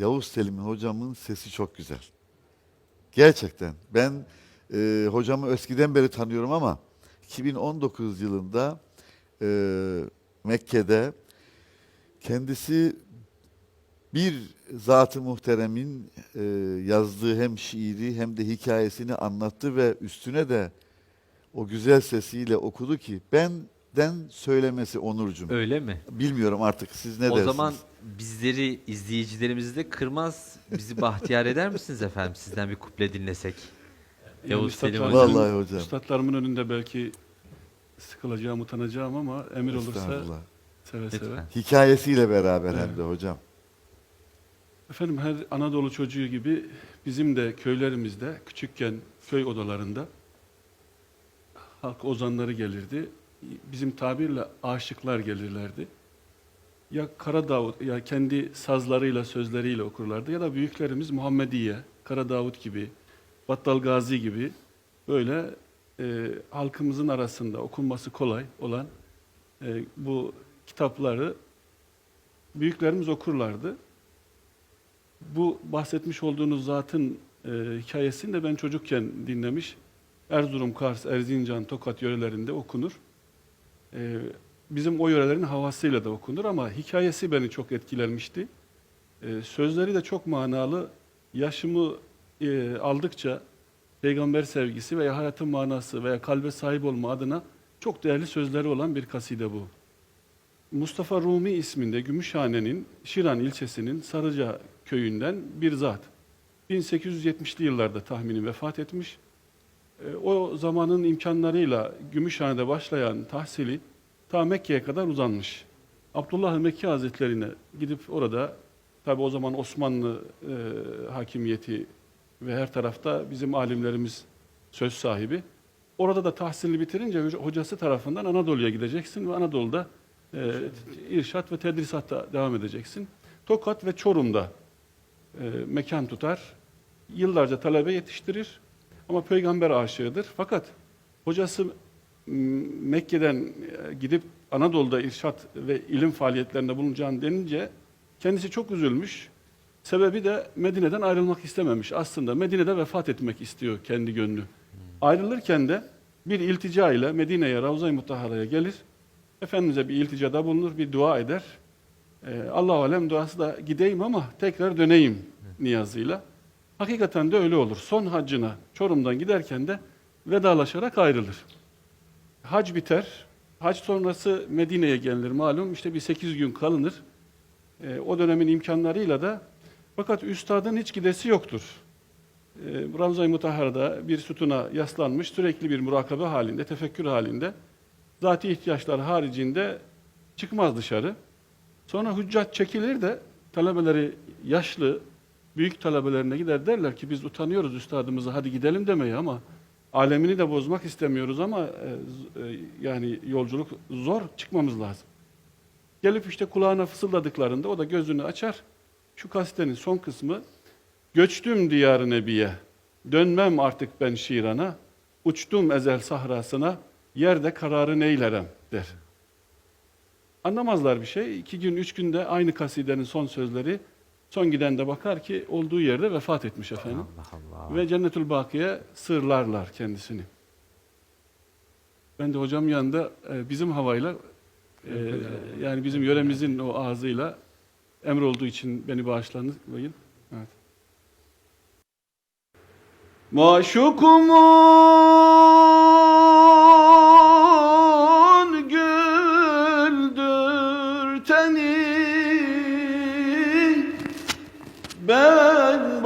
Yavuz Selim hocamın sesi çok güzel. Gerçekten. Ben e, hocamı eskiden beri tanıyorum ama 2019 yılında e, Mekke'de kendisi bir zat-ı muhteremin e, yazdığı hem şiiri hem de hikayesini anlattı ve üstüne de o güzel sesiyle okudu ki benden söylemesi Onurcuğum. Öyle mi? Bilmiyorum artık siz ne o dersiniz? zaman bizleri, izleyicilerimizi de kırmaz, bizi bahtiyar eder misiniz efendim? Sizden bir kuple dinlesek. Yavuz Selim hocam. Vallahi hocam. Üstadlarımın önünde belki sıkılacağım, utanacağım ama emir olursa Estağfurullah. seve seve. Lütfen. Hikayesiyle beraber hem de hocam. Efendim her Anadolu çocuğu gibi bizim de köylerimizde küçükken köy odalarında halk ozanları gelirdi. Bizim tabirle aşıklar gelirlerdi. Ya Kara Davut ya kendi sazlarıyla sözleriyle okurlardı ya da büyüklerimiz Muhammediye, Kara Davut gibi, Battal Gazi gibi böyle e, halkımızın arasında okunması kolay olan e, bu kitapları büyüklerimiz okurlardı. Bu bahsetmiş olduğunuz zatın e, hikayesini de ben çocukken dinlemiş. Erzurum, Kars, Erzincan, Tokat yörelerinde okunur. E, bizim o yörelerin havasıyla da okunur ama hikayesi beni çok etkilenmişti. E, sözleri de çok manalı. Yaşımı e, aldıkça peygamber sevgisi veya hayatın manası veya kalbe sahip olma adına çok değerli sözleri olan bir kaside bu. Mustafa Rumi isminde Gümüşhane'nin Şiran ilçesinin Sarıca köyünden bir zat. 1870'li yıllarda tahmini vefat etmiş. E, O zamanın imkanlarıyla Gümüşhane'de başlayan tahsili ta Mekke'ye kadar uzanmış. Abdullah Mekki Hazretlerine gidip orada tabi o zaman Osmanlı e, hakimiyeti ve her tarafta bizim alimlerimiz söz sahibi. Orada da tahsilini bitirince hoca- hocası tarafından Anadolu'ya gideceksin ve Anadolu'da e, irşat ve tedrisatta devam edeceksin. Tokat ve Çorum'da e, mekan tutar. Yıllarca talebe yetiştirir ama peygamber aşığıdır. Fakat hocası Mekke'den e, gidip Anadolu'da irşat ve ilim faaliyetlerinde bulunacağını denince kendisi çok üzülmüş. Sebebi de Medine'den ayrılmak istememiş. Aslında Medine'de vefat etmek istiyor kendi gönlü. Ayrılırken de bir iltica ile Medine'ye, Ravza-i Mutahhara'ya gelir. Efendimiz'e bir ilticada bulunur, bir dua eder. Ee, Allah alem duası da gideyim ama tekrar döneyim niyazıyla. Hakikaten de öyle olur. Son haccına Çorum'dan giderken de vedalaşarak ayrılır. Hac biter. Hac sonrası Medine'ye gelinir malum. İşte bir 8 gün kalınır. Ee, o dönemin imkanlarıyla da fakat üstadın hiç gidesi yoktur. Ee, Ramza-i Mutahhara'da bir sütuna yaslanmış, sürekli bir murakabe halinde, tefekkür halinde, zati ihtiyaçlar haricinde çıkmaz dışarı. Sonra hüccat çekilir de talebeleri yaşlı, büyük talebelerine gider derler ki biz utanıyoruz üstadımıza hadi gidelim demeye ama alemini de bozmak istemiyoruz ama e, e, yani yolculuk zor çıkmamız lazım. Gelip işte kulağına fısıldadıklarında o da gözünü açar. Şu kasitenin son kısmı Göçtüm diyar nebiye, dönmem artık ben şirana, uçtum ezel sahrasına, yerde kararı neylerem der. Anlamazlar bir şey. İki gün, üç günde aynı kasidenin son sözleri, son giden de bakar ki olduğu yerde vefat etmiş efendim. Allah Allah. Ve Cennetül Baki'ye sırlarlar kendisini. Ben de hocam yanında e, bizim havayla, e, yani bizim yöremizin o ağzıyla emir olduğu için beni bağışlayın. Evet. Maşukumun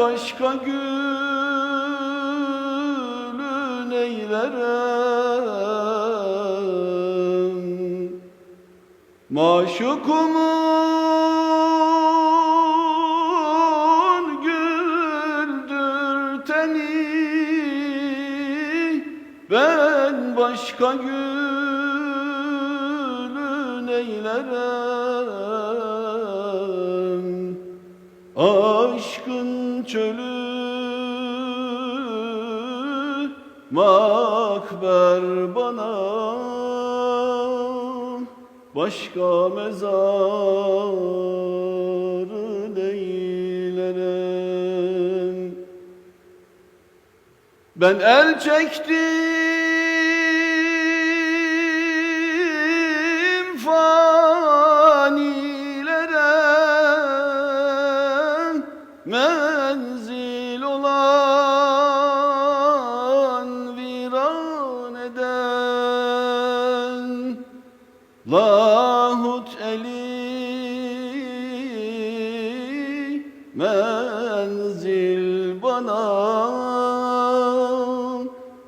başka gülün eylerem Maşukumun güldür teni Ben başka gülün eylerem Aşkın çölü makber bana başka mezar değilim ben el çektim lahut eli menzil bana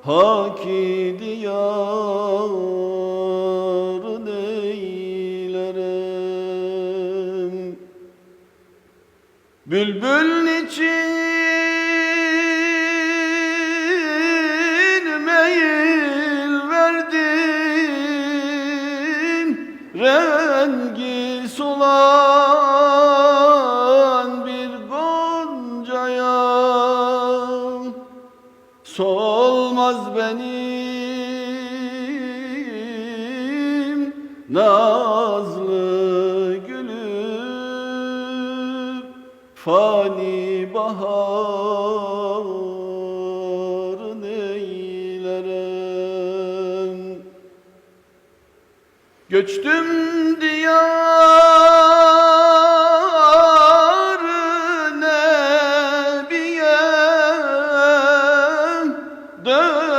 haki diyarın eylerim. Bülbül için Solmaz benim nazlı gülüm Fani baharın eylerim Göçtüm diyar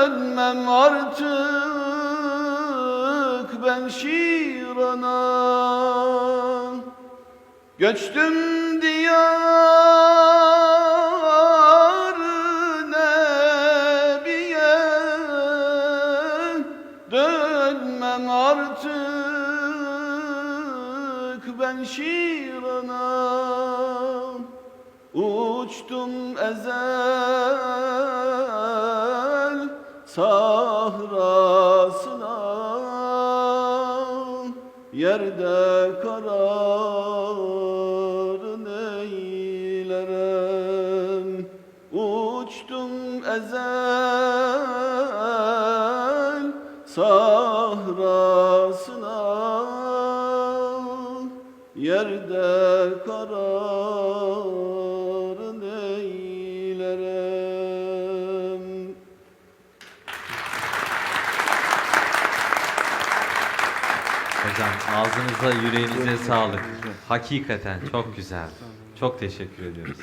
Dönmem artık ben Şiran'a. Göçtüm diyar nebiye. Dönmem artık ben Şiran'a. Uçtum ezel sahrasına Yerde kararın eylerim Uçtum ezel sahrasına Hocam ağzınıza yüreğinize sağlık. Hakikaten çok güzel. Çok teşekkür ediyoruz.